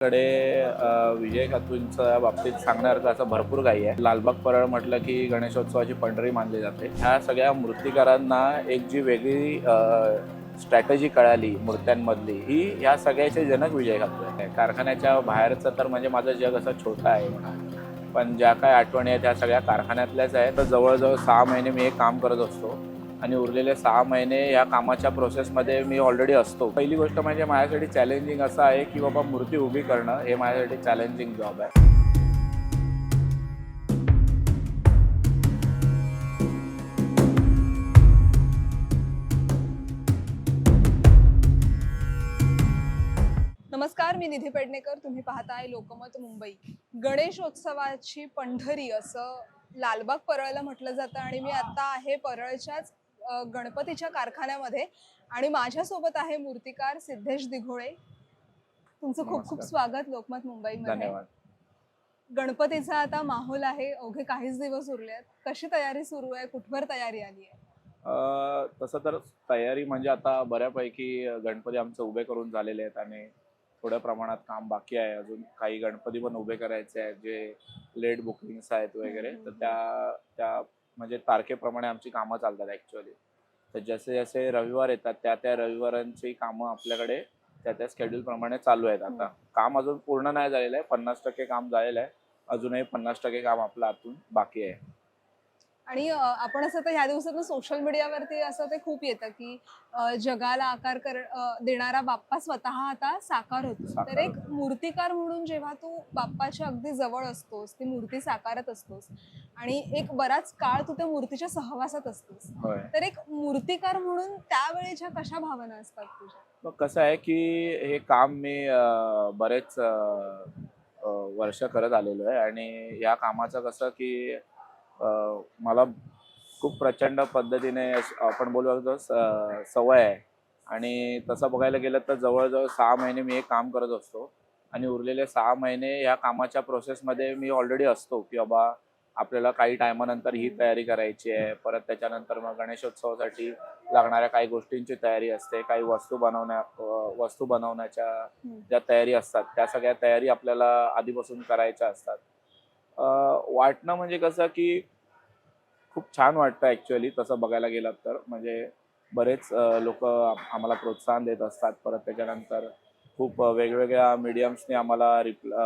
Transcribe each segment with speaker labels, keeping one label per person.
Speaker 1: कडे विजय खातूंच्या बाबतीत सांगण्यासारखं असं भरपूर काही आहे. लालबाग परळ म्हटलं की गणेशोत्सवाची पंढरी मानली जाते. ह्या सगळ्या मूर्तिकारांना एक जी वेगळी स्ट्रॅटेजी कळाली मूर्त्यांमधली ही ह्या सगळ्याचे जनक विजय खातू आहे कारखान्याच्या बाहेरचं तर म्हणजे माझं जग असं छोटं आहे पण ज्या काय आठवणी आहेत त्या सगळ्या कारखान्यातल्याच आहेत. तर जवळजवळ सहा महिने मी हे काम करत असतो. आणि उरलेले सहा महिने या कामाच्या प्रोसेसमध्ये मी ऑलरेडी असतो. पहिली गोष्ट म्हणजे माझ्यासाठी चॅलेंजिंग असं आहे की बाबा मूर्ती उभी करणं हे माझ्यासाठी चॅलेंजिंग जॉब आहे.
Speaker 2: नमस्कार मी निधी पेडणेकर. तुम्ही पाहताय लोकमत मुंबई. गणेशोत्सवाची पंढरी असं लालबाग परळला म्हटलं जातं आणि मी आता आहे परळच्याच गणपतीच्या कारखान्यामध्ये. आणि माझ्यासोबत आहे मूर्तिकार सिद्धेश दिघोळे. तुमचं खूप खूप. स्वागत लोकमत मुंबईमध्ये.
Speaker 1: धन्यवाद.
Speaker 2: गणपतीचा आता माहोल आहे. अवघे काहीच दिवस उरले आहेत कशी तयारी सुरू आहे? कुठवर तयारी आली आहे?
Speaker 1: तसं तर तयारी म्हणजे आता बऱ्यापैकी गणपती आमचे उभे करून झालेले आहेत आणि थोड्या प्रमाणात काम बाकी आहे. अजून काही गणपती पण उभे करायचे आहेत. जे लेट बुकिंग्स आहेत वगैरे तर त्या त्या म्हणजे तारखेप्रमाणे आमची कामं चालतात ॲक्च्युअली तर जसे जसे रविवार येतात त्या त्या रविवारांची कामं आपल्याकडे त्या त्या schedule प्रमाणे चालू आहेत. आता काम अजून पूर्ण नाही झालेलं आहे पन्नास टक्के काम झालेलं आहे. अजूनही पन्नास टक्के काम आपलं आतून बाकी आहे.
Speaker 2: आणि आपण असं तर ह्या दिवसातून सोशल मीडियावरती असं ते खूप येतं की जगाला आकार कर देणारा बाप्पा स्वतः आता साकार होतो. तर एक मूर्तिकार म्हणून जेव्हा तू बाप्पाच्या अगदी जवळ असतोस ती मूर्ती साकारत असतोस आणि एक बराच काळ तू त्या मूर्तीच्या सहवासात असतोस तर एक मूर्तिकार म्हणून त्यावेळेच्या कशा भावना असतात तुझ्या?
Speaker 1: मग कसं आहे की हे काम मी बरेच वर्ष करत आलेलो आहे आणि या कामाचं कसं की मला खूप प्रचंड पद्धतीने आपण बोलू शकतो सवय आहे. आणि तसं बघायला गेलं तर जवळजवळ सहा महिने मी हे काम करत असतो. आणि उरलेले सहा महिने या कामाच्या प्रोसेसमध्ये मी ऑलरेडी असतो की बाबा आपल्याला काही टायमानंतर ही तयारी करायची आहे. परत त्याच्यानंतर मग गणेशोत्सवासाठी लागणाऱ्या काही गोष्टींची तयारी असते. काही वस्तू बनवण्या वस्तू बनवण्याच्या ज्या तयारी असतात त्या सगळ्या तयारी आपल्याला आधीपासून करायच्या असतात. वाटणं म्हणजे कसं की खूप छान वाटतं ॲक्च्युअली तसं बघायला गेलात तर. म्हणजे बरेच लोक आम्हाला प्रोत्साहन देत असतात. परत त्याच्यानंतर खूप वेगवेगळ्या मीडियम्सने आम्हाला रिप्ला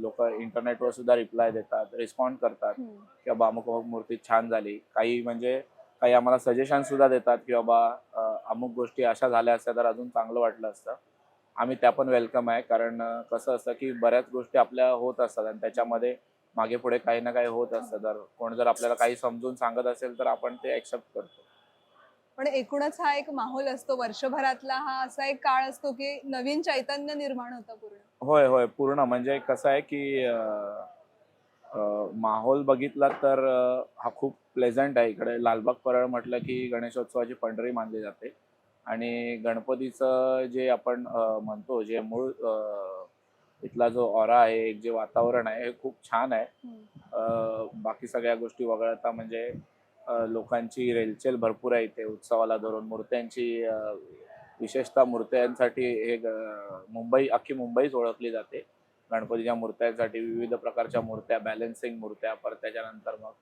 Speaker 1: लोक इंटरनेटवर सुद्धा रिप्लाय देतात रिस्पॉन्ड करतात. की बाबा अमुक अमुक मूर्ती छान झाली. काही म्हणजे काही आम्हाला सजेशन सुद्धा देतात की बाबा अमुक गोष्टी अशा झाल्या असत्या तर अजून चांगलं वाटलं असतं. आम्ही त्या पण वेलकम आहे. कारण कसं असतं की बऱ्याच गोष्टी आपल्या होत असतात. आणि त्याच्यामध्ये मागे पुढे काही ना काही होत असतं. तर कोण जर आपल्याला काही समजून सांगत असेल तर आपण ते ऍक्सेप्ट करतो.
Speaker 2: पण एकूणच हा एक माहोल असतो. वर्षभरातला हा असा एक काळ असतो की नवीन चैतन्य निर्माण होतं पूर्ण.
Speaker 1: होय होय. पूर्ण. म्हणजे कसं आहे की अं, अं, माहोल बघितला तर अं, हा खूप प्लेझंट आहे इकडे. लालबाग परळ म्हटलं की गणेशोत्सवाची पंढरी मानली जाते. आणि गणपतीचं जे आपण अं, म्हणतो जे मूळ अं, इथला जो ऑरा आहे एक जे वातावरण आहे हे खूप छान आहे. बाकी सगळ्या गोष्टी वगळता म्हणजे लोकांची रेलचेल भरपूर आहे इथे उत्सवाला धरून. मूर्त्यांची विशेषतः मूर्त्यांसाठी हे मुंबई अख्खी मुंबईच ओळखली जाते. गणपतीच्या मूर्त्यांसाठी विविध प्रकारच्या मूर्त्या बॅलन्सिंग मूर्त्या परत त्याच्यानंतर मग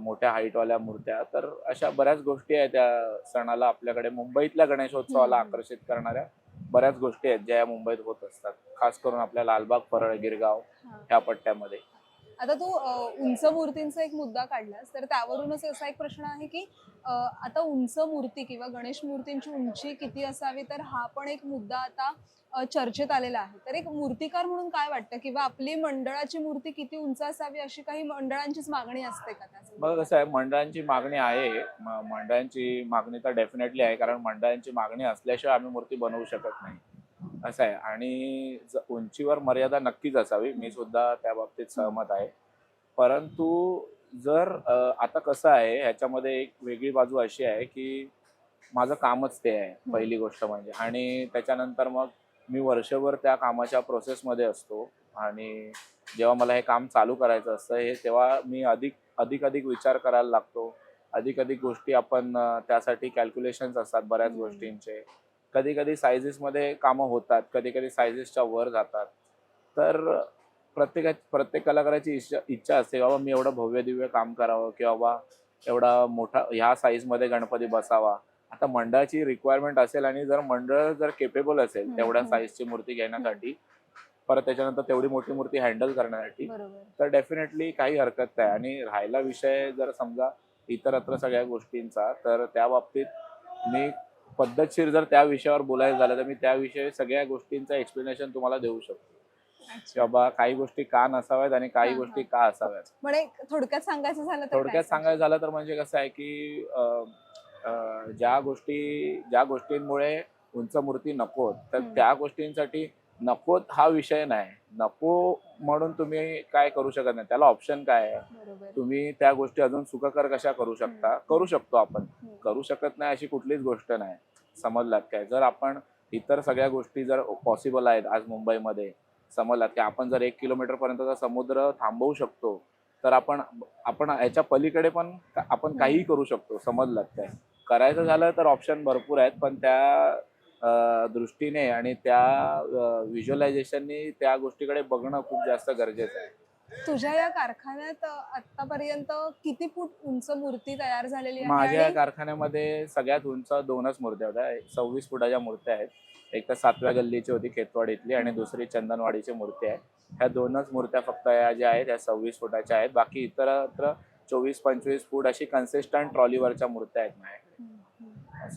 Speaker 1: मोठ्या हाईटवाल्या मूर्त्या. तर अशा बऱ्याच गोष्टी आहेत त्या सणाला आपल्याकडे मुंबईतल्या गणेशोत्सवाला. आकर्षित करणाऱ्या. बऱ्याच गोष्टी आहेत ज्या या मुंबईत होत असतात खास करून आपल्या लालबाग परळ गिरगाव. ह्या पट्ट्यामध्ये
Speaker 2: आता तू उंच मूर्तींचा एक मुद्दा काढलास तर त्यावरूनच असा एक प्रश्न आहे की आता उंच मूर्ती किंवा गणेश मूर्तींची उंची किती असावी? तर हा पण एक मुद्दा आता चर्चेत आलेला आहे. तर एक मूर्तिकार म्हणून काय वाटतं? किंवा आपली मंडळाची मूर्ती किती उंच असावी? अशी काही मंडळांचीच मागणी असते का
Speaker 1: बघा कसं आहे मंडळांची मागणी आहे. मंडळांची मागणी तर डेफिनेटली आहे कारण मंडळांची मागणी असल्याशिवाय आम्ही मूर्ती बनवू शकत नाही. असं आहे. आणि उंचीवर मर्यादा नक्कीच असावी. मी सुद्धा त्या बाबतीत सहमत आहे. परंतु जर आता कसं आहे ह्याच्यामध्ये एक वेगळी बाजू अशी आहे की माझं कामच ते आहे पहिली गोष्ट म्हणजे. आणि त्याच्यानंतर मग मी वर्षभर त्या कामाच्या प्रोसेसमध्ये असतो. आणि जेव्हा मला हे काम चालू करायचं असतं हे तेव्हा मी अधिक अधिक अधिक विचार करायला लागतो. अधिक अधिक गोष्टी आपण त्यासाठी कॅल्क्युलेशन्स असतात बऱ्याच. गोष्टींचे. कधी कधी सायझेसमध्ये कामं होतात कधी कधी सायझेसच्या वर जातात. तर प्रत्येका प्रत्येक कलाकाराची इच्छा इच्छा असते बाबा मी एवढं भव्य दिव्य काम करावं किंवा बाबा एवढा मोठा ह्या साईजमध्ये गणपती बसावा. आता मंडळाची रिक्वायरमेंट असेल आणि जर मंडळ जर केपेबल असेल तेवढ्या. साईजची मूर्ती घेण्यासाठी परत त्याच्यानंतर तेवढी मोठी मूर्ती हँडल करण्यासाठी तर डेफिनेटली काही हरकत नाही. आणि राहायला विषय जर समजा इतरत्र सगळ्या गोष्टींचा तर त्या बाबतीत मी पद्धतशीर जर त्या विषयावर बोलायचं झालं तर मी त्याविषयी सगळ्या गोष्टींचं एक्सप्लेनेशन तुम्हाला देऊ शकतो. बाबा काही गोष्टी का नसाव्यात आणि काही. गोष्टी का असाव्यात?
Speaker 2: म्हणजे थोडक्यात सांगायचं झालं
Speaker 1: थोडक्यात सांगायचं झालं तर म्हणजे कसं आहे की ज्या गोष्टी ज्या गोष्टींमुळे उंच मूर्ती नकोत तर. त्या गोष्टींसाठी नकोत हा विषय नाही. नको म्हणून तुम्ही काय करू शकत नाही. त्याला ऑप्शन काय आहे? तुम्ही त्या गोष्टी अजून सुखकर कशा करू शकता. करू शकतो आपण. करू शकत नाही अशी कुठलीच गोष्ट नाही. समजलात काय? जर आपण इतर सगळ्या गोष्टी जर पॉसिबल आहेत आज मुंबईमध्ये समजलात की आपण जर एक किलोमीटर पर्यंतचा समुद्र थांबवू शकतो तर आपण आपण याच्या पलीकडे पण आपण काहीही करू शकतो. समजलात काय? करायचं झालं तर ऑप्शन भरपूर आहेत पण त्या दृष्टीने आणि त्या व्हिज्युअलायझेशननी त्या गोष्टीकडे बघणं खूप जास्त गरजेचं आहे.
Speaker 2: तुझ्या या कारखान्यात आतापर्यंत किती फूट उंच मूर्ती तयार झालेली आहे
Speaker 1: माझ्या कारखान्यामध्ये सगळ्यात उंच दोनच मूर्त्या होत्या. सव्वीस फुटाच्या मूर्त्या आहेत. एक तर सातव्या गल्लीची होती खेतवाडीतली आणि दुसरी चंदनवाडीची मूर्ती आहे. ह्या दोनच मूर्त्या फक्त या ज्या आहेत ह्या सव्वीस फुटाच्या आहेत. बाकी इतरत्र चोवीस पंचवीस फूट अशी कन्सिस्टंट ट्रॉलीवरच्या मूर्त्या आहेत. असं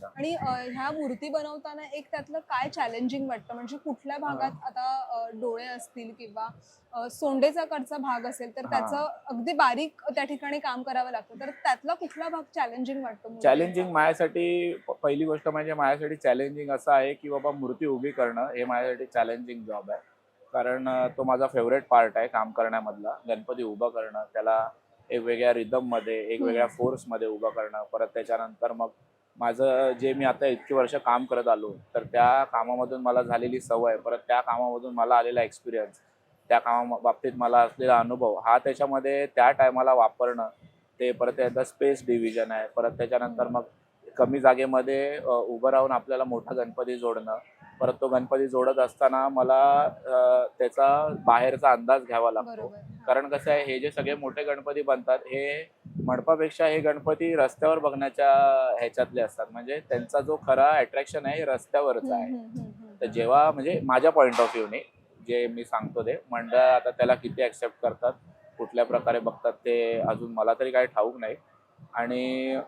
Speaker 2: आणि ह्या मूर्ती बनवताना एक त्यातलं काय चॅलेंजिंग वाटतं? म्हणजे कुठल्या भागात आता डोळे असतील किंवा सोंडेचा कडचा भाग असेल तर. त्याचं अगदी बारीक त्या ठिकाणी काम करावं लागतं. तर त्यातला कुठला भाग चॅलेंजिंग वाटतो?
Speaker 1: चॅलेंजिंग माझ्यासाठी पहिली गोष्ट म्हणजे माझ्यासाठी चॅलेंजिंग असं आहे की बाबा मूर्ती उभी करणं हे माझ्यासाठी चॅलेंजिंग जॉब आहे. कारण तो माझा फेवरेट पार्ट आहे काम करण्यामधला. गणपती उभं करणं त्याला एक वेगळ्या रिदममध्ये एक वेगळ्या फोर्समध्ये उभं करणं परत त्याच्यानंतर मग माझं जे मी आता इतकी वर्ष काम करत आलो तर त्या कामामधून मला झालेली सवय परत त्या कामामधून मला आलेला एक्सपिरियन्स त्या कामा बाबतीत मला असलेला अनुभव हा त्याच्यामध्ये त्या टायमाला वापरणं ते परत त्याचं स्पेस डिव्हिजन आहे परत त्याच्यानंतर मग कमी जागेमध्ये उभं राहून आपल्याला मोठा गणपती जोडणं परत तो गणपती जोडत असताना मला त्याचा बाहेरचा अंदाज घ्यावा लागतो. कारण कसं आहे हे जे सगळे मोठे गणपती बनतात हे मंडपापेक्षा हे गणपती रस्त्यावर बघण्याच्या ह्याच्यातले असतात. म्हणजे त्यांचा जो खरा अट्रॅक्शन आहे हे रस्त्यावरचा आहे. तर. जेव्हा म्हणजे माझ्या पॉईंट ऑफ व्ह्यूने जे मी सांगतो ते मंडळ आता त्याला किती ऍक्सेप्ट करतात कुठल्या प्रकारे बघतात ते अजून मला तरी काही ठाऊक नाही. आणि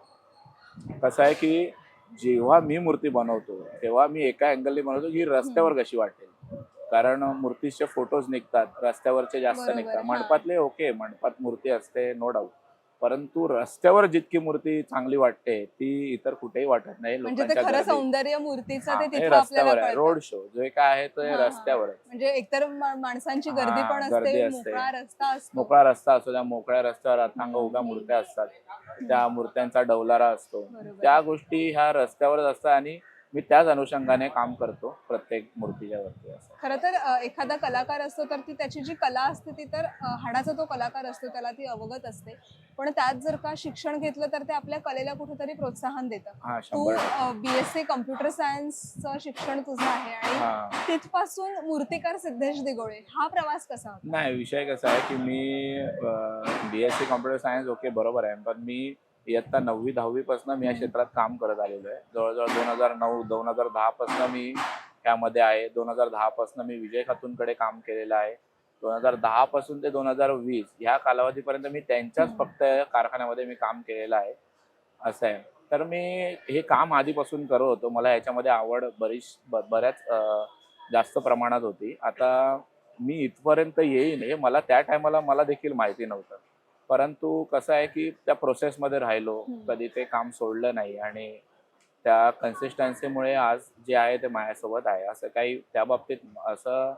Speaker 1: कसं आहे की जेव्हा मी मूर्ती बनवतो तेव्हा मी एका अँगलने बनवतो की रस्त्यावर कशी वाटेल. कारण मूर्तीचे फोटोज निघतात रस्त्यावरचे जास्त निघतात.
Speaker 2: हा.
Speaker 1: मंडपातले ओके मंडपात मूर्ती असते नो डाऊट परंतु रस्त्यावर जितकी मूर्ती चांगली वाटते ती इतर कुठेही वाटत नाही
Speaker 2: म्हणजे ते खरं. सौंदर्य मूर्तीचं ते तिथं आपल्याला
Speaker 1: रस्त्यावर आहे. रोड शो जे काय आहे ते. रस्त्यावर
Speaker 2: म्हणजे एकतर माणसांची गर्दी पण
Speaker 1: गर्दी
Speaker 2: असते. मोकळा रस्ता असतो
Speaker 1: मोकळा रस्ता असतो त्या मोकळ्या रस्त्यावर अथांग उभ्या. मूर्त्या असतात त्या मूर्त्यांचा डौलारा असतो. त्या गोष्टी ह्या रस्त्यावरच असतात आणि मी त्याच अनुषंगाने काम करतो प्रत्येक मूर्तीच्या वरती असं.
Speaker 2: खर तर अ, एखादा कलाकार असतो तर ती त्याची जी कला असते ती तर अ, हाडाचा तो कलाकार असतो त्याला ती अवगत असते. पण त्यात जर का शिक्षण घेतलं तर ते आपल्या कलेला कुठेतरी प्रोत्साहन देतं.
Speaker 1: हा
Speaker 2: तू
Speaker 1: शंभर
Speaker 2: बी एस सी कम्प्युटर सायन्सचं शिक्षण तुझं आहे आणि
Speaker 1: हा.
Speaker 2: तिथपासून मूर्तिकार सिद्धेश दिगोळे हा प्रवास कसा होता?
Speaker 1: नाही विषय कसा आहे की मी B S C computer science okay बरोबर आहे. पण मी इयत्ता नववी दहावी पासून मी या क्षेत्रात काम करत आलेलो आहे. जवळजवळ दोन हजार नऊ दोन हजार दहा पासून मी त्यामध्ये आहे. दोन हजार दहा पासून मी विजय खातूनकडे काम केलेलं आहे. दोन हजार दहा पासून ते दोन हजार वीस ह्या कालावधीपर्यंत मी त्यांच्याच फक्त कारखान्यामध्ये मी काम केलेलं आहे. असं आहे. तर मी हे काम आधीपासून करत होतो. मला याच्यामध्ये आवड बरीच बऱ्याच जास्त प्रमाणात होती. आता मी इथपर्यंत येईन हे मला त्या टायमाला मला देखील माहिती नव्हतं. परंतु कसं आहे की त्या प्रोसेसमध्ये राहिलो. कधी ते काम सोडलं नाही आणि त्या कन्सिस्टन्सीमुळे आज जे आहे ते माझ्यासोबत आहे. असं काही त्या बाबतीत असं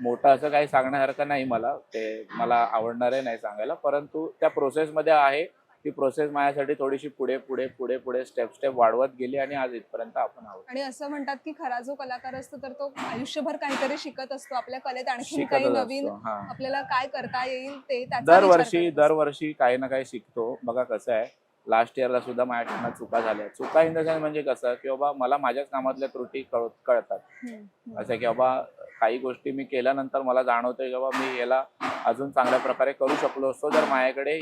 Speaker 1: मोठं असं काही सांगण्यासारखं नाही मला. ते मला आवडणारे नाही सांगायला. परंतु त्या प्रोसेसमध्ये आहे. ती प्रोसेस माझ्यासाठी थोडीशी पुढे पुढे पुढे पुढे स्टेप स्टेप वाढवत गेली आणि आज इथपर्यंत आपण आहोत.
Speaker 2: आणि असं म्हणतात की खरा जो कलाकार असतो तर तो आयुष्यभर काहीतरी शिकत असतो. आपल्या कलेत आणखी काही नवीन
Speaker 1: हा.
Speaker 2: आपल्याला काय करता येईल ते त्याचा विचार
Speaker 1: दरवर्षी
Speaker 2: करत असतो.
Speaker 1: दरवर्षी काही ना काही शिकतो. बघा कसं आहे लास्ट इयरला सुद्धा माझ्याकडनं चुका झाल्या. चुका इन द सेन्स म्हणजे कसं की बाबा मला माझ्याच कामातल्या त्रुटी कळ कळतात. असं की बाबा काही गोष्टी मी केल्यानंतर मला जाणवतंय की बाबा मी याला अजून चांगल्या प्रकारे करू शकलो असतो जर माझ्याकडे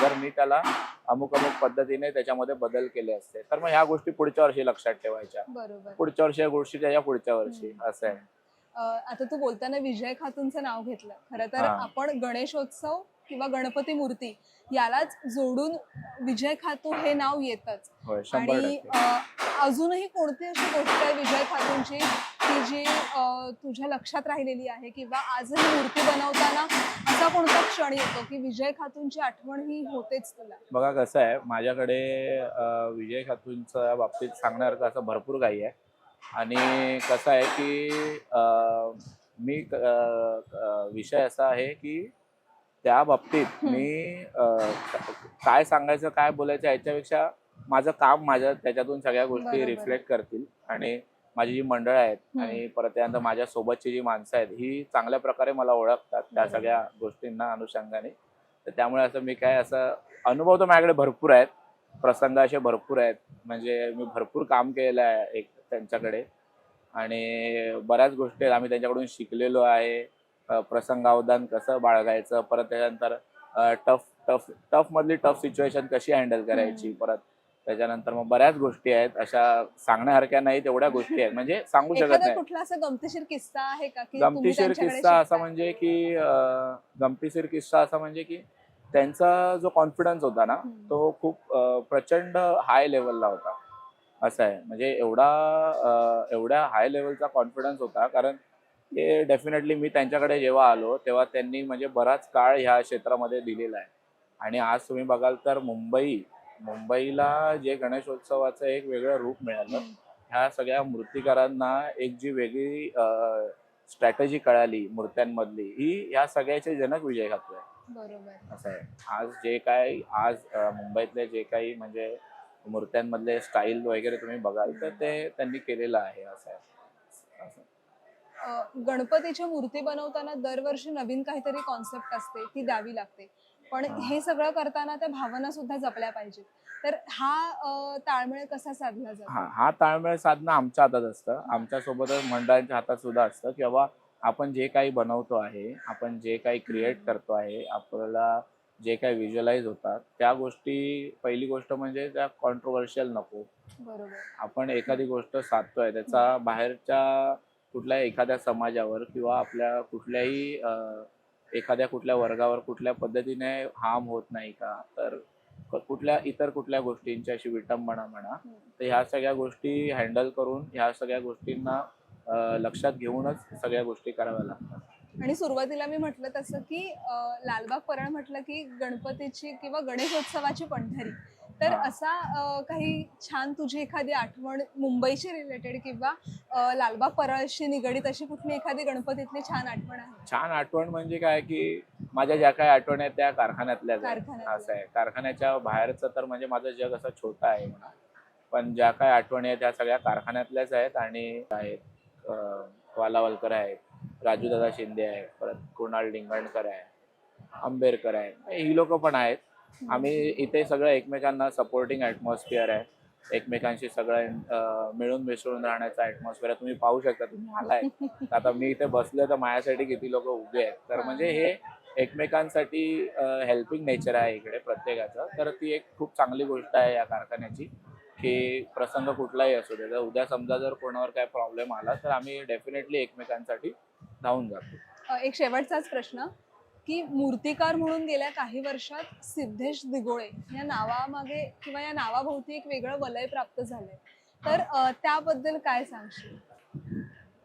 Speaker 1: जर मी त्याला अमुक अमुक पद्धतीने त्याच्यामध्ये बदल केले असते. तर मग ह्या गोष्टी पुढच्या वर्षी लक्षात ठेवायच्या. पुढच्या वर्षी या गोष्टी त्याच्या पुढच्या वर्षी. असं आहे.
Speaker 2: आता तू बोलताना विजय खातूंचं नाव घेतलं. खरं तर. आपण गणेशोत्सव किंवा गणपती मूर्ती यालाच जोडून विजय खातू हे नाव येतच. आणि अजूनही कोणती अशी गोष्ट आहे विजय खातूंची की जी तुझ्या लक्षात राहिलेली आहे किंवा आजही मूर्ती बनवताना असा कोणता क्षण येतो की विजय खातूंची आठवण ही होतेच तुला?
Speaker 1: बघा कसं आहे माझ्याकडे विजय खातूंच्या बाबतीत सांगण्यासारखं असं भरपूर काही आहे. आणि कसं आहे की मी विषय असा आहे की त्या बाबतीत. मी काय सांगायचं काय बोलायचं याच्यापेक्षा माझं काम माझ्या त्याच्यातून सगळ्या गोष्टी. रिफ्लेक्ट करतील आणि माझी जी मंडळ आहेत. आणि परत त्यानंतर माझ्या सोबतची जी माणसं आहेत ही चांगल्या प्रकारे मला ओळखतात त्या. सगळ्या गोष्टींना अनुषंगाने तर त्यामुळे असं मी काय असं अनुभव तर माझ्याकडे भरपूर आहेत प्रसंग असे भरपूर आहेत म्हणजे मी भरपूर काम केलेलं आहे एक त्यांच्याकडे आणि बऱ्याच गोष्टी आहेत आम्ही त्यांच्याकडून शिकलेलो आहे प्रसंगावधान कसं बाळगायचं परत त्याच्यानंतर टफ टफ टफ मधली टफ सिच्युएशन कशी हँडल करायची परत त्याच्यानंतर मग बऱ्याच गोष्टी आहेत अशा सांगण्यासारख्या नाही तेवढ्या गोष्टी आहेत. म्हणजे सांगू शकत नाही.
Speaker 2: कुठला असा गमतीशीर किस्सा आहे का
Speaker 1: गमतीशीर किस्सा असा? म्हणजे की गमतीशीर किस्सा असा म्हणजे की त्यांचा जो कॉन्फिडन्स होता ना. तो खूप प्रचंड हाय लेवलला होता. असं आहे. म्हणजे एवढा एवढ्या हाय लेवलचा कॉन्फिडन्स होता कारण ते डेफिनेटली मी त्यांच्याकडे जेव्हा आलो तेव्हा त्यांनी म्हणजे बराच काळ ह्या क्षेत्रामध्ये दिलेला आहे. आणि आज तुम्ही बघाल तर मुंबई मुंबईला जे गणेशोत्सवाचं एक वेगळं रूप मिळालं. ह्या सगळ्या मूर्तिकारांना एक जी वेगळी स्ट्रॅटेजी कळाली मूर्त्यांमधली ही ह्या सगळ्याचे जनक विजय आहे
Speaker 2: बरोबर.
Speaker 1: असं आहे. आज जे काय आज मुंबईतले जे काही म्हणजे मूर्त्यांमधले स्टाईल वगैरे तुम्ही बघाल तर ते त्यांनी केलेलं आहे असं आहे.
Speaker 2: अ, गणपतीच्या मूर्ती बनवताना दरवर्षी नवीन काहीतरी कॉन्सेप्ट असते ती द्यावी लागते. पण
Speaker 1: हा.
Speaker 2: हे सगळं करताना त्या भावना सुद्धा जपल्या पाहिजेत. तर हा ताळमेळ कसा साधला
Speaker 1: हा
Speaker 2: जातो?
Speaker 1: हा ताळमेळ साधणं आमच्या हातात असतं. आमच्या सोबतच मंडळांच्या हातात सुद्धा असतं की बाबा आपण जे काही बनवतो आहे आपण जे काही क्रिएट करतो आहे आपल्याला जे काही व्हिज्युअलाइज होतात त्या गोष्टी पहिली गोष्ट म्हणजे त्या कॉन्ट्रोवर्शियल नको.
Speaker 2: बरोबर.
Speaker 1: आपण एखादी गोष्ट साधतोय त्याचा बाहेरच्या कुठल्या एखाद्या समाजावर किंवा आपल्या कुठल्याही एखाद्या कुठल्या वर्गावर कुठल्या पद्धतीने हार्म होत नाही का? तर कुठल्या इतर कुठल्या गोष्टींची अशी विटंबना म्हणा तर ह्या सगळ्या गोष्टी हँडल करून ह्या सगळ्या गोष्टींना लक्षात घेऊनच सगळ्या गोष्टी कराव्या लागतात.
Speaker 2: आणि सुरुवातीला मी म्हटलं तसं की लालबाग परळ म्हटलं की गणपतीची किंवा गणेशोत्सवाची पंढरी. तर. असा काही छान तुझी एखादी आठवण मुंबईशी रिलेटेड किंवा लालबाग परळशी निगडीत अशी कुठली एखादी गणपतीतली छान आठवण आहे
Speaker 1: छान आठवण म्हणजे काय की माझ्या ज्या काही आठवणी आहेत त्या आहेत.
Speaker 2: कारखान्यातल्या.
Speaker 1: असं आहे कारखान्याच्या बाहेरचं तर म्हणजे माझं जग असं छोटं आहे म्हणा पण ज्या काही आठवणी आहेत त्या सगळ्या कारखान्यातल्याच आहेत आणि आहेत वालावलकर आहेत राजूदादा शिंदे आहेत परत कुणाल डिंगणकर आहे आंबेडकर आहे ही लोक पण आहेत आम्ही इथे सगळं एकमेकांना सपोर्टिंग ॲटमॉस्फिअर आहे. एकमेकांशी सगळं मिळून मिसळून राहण्याचा ॲटमॉस्फिअर आहे. तुम्ही पाहू शकता तुम्ही आलाय. आता मी इथे बसलोय तर माझ्यासाठी किती लोक उभे आहेत. तर म्हणजे हे एकमेकांसाठी हेल्पिंग नेचर आहे इकडे प्रत्येकाचं. तर ती एक खूप चांगली गोष्ट आहे या कारखान्याची की प्रसंग कुठलाही असू दे. जर उद्या समजा जर कोणावर काय प्रॉब्लेम आला तर आम्ही डेफिनेटली एकमेकांसाठी धावून जातो.
Speaker 2: एक शेवटचाच प्रश्न. की मूर्तिकार म्हणून गेल्या काही वर्षात सिद्धेश दिगोळे या नावामागे किंवा या नावाभोवती एक वेगळं वलय प्राप्त झालंय. तर अ, त्याबद्दल काय सांगशील?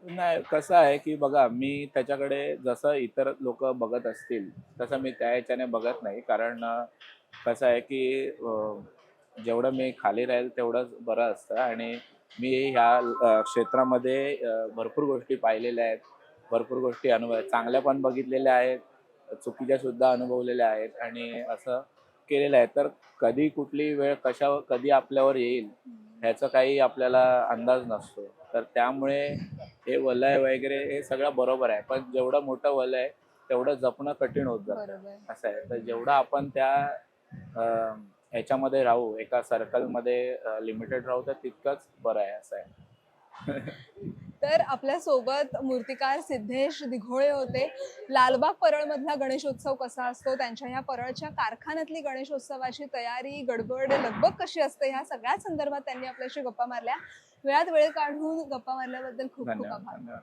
Speaker 1: नाही कसं आहे की बघा मी त्याच्याकडे जसं इतर लोक बघत असतील तसं मी त्या ह्याच्याने बघत नाही. कारण अं, कसं आहे की अं, जेवढं मी खाली राहील तेवढंच बरं असतं. आणि मी ह्या अं, क्षेत्रामध्ये अं, भरपूर गोष्टी पाहिलेल्या आहेत. भरपूर गोष्टी अनुभव चांगल्या पण बघितलेल्या आहेत. चुकीच्या सुद्धा अनुभवलेल्या आहेत आणि असं केलेलं आहे. तर कधी कुठली वेळ कशा कधी आपल्यावर येईल ह्याचा काही आपल्याला अंदाज नसतो. तर त्यामुळे हे वलय वगैरे हे सगळं बरोबर आहे. पण जेवढं मोठं वलय आहे तेवढं जपणं कठीण होत जातं. असं आहे. तर जेवढं आपण त्या ह्याच्यामध्ये राहू एका सर्कलमध्ये लिमिटेड राहू तर तितकंच बरं आहे. असं आहे.
Speaker 2: तर आपल्यासोबत मूर्तिकार सिद्धेश दिघोळे होते. लालबाग परळ मधला गणेशोत्सव कसा असतो? त्यांच्या ह्या परळच्या कारखान्यातली गणेशोत्सवाची तयारी गडबड लगबग कशी असते? ह्या सगळ्या संदर्भात त्यांनी आपल्याशी गप्पा मारल्या. वेळात वेळ काढून गप्पा मारल्याबद्दल खूप खूप आभार.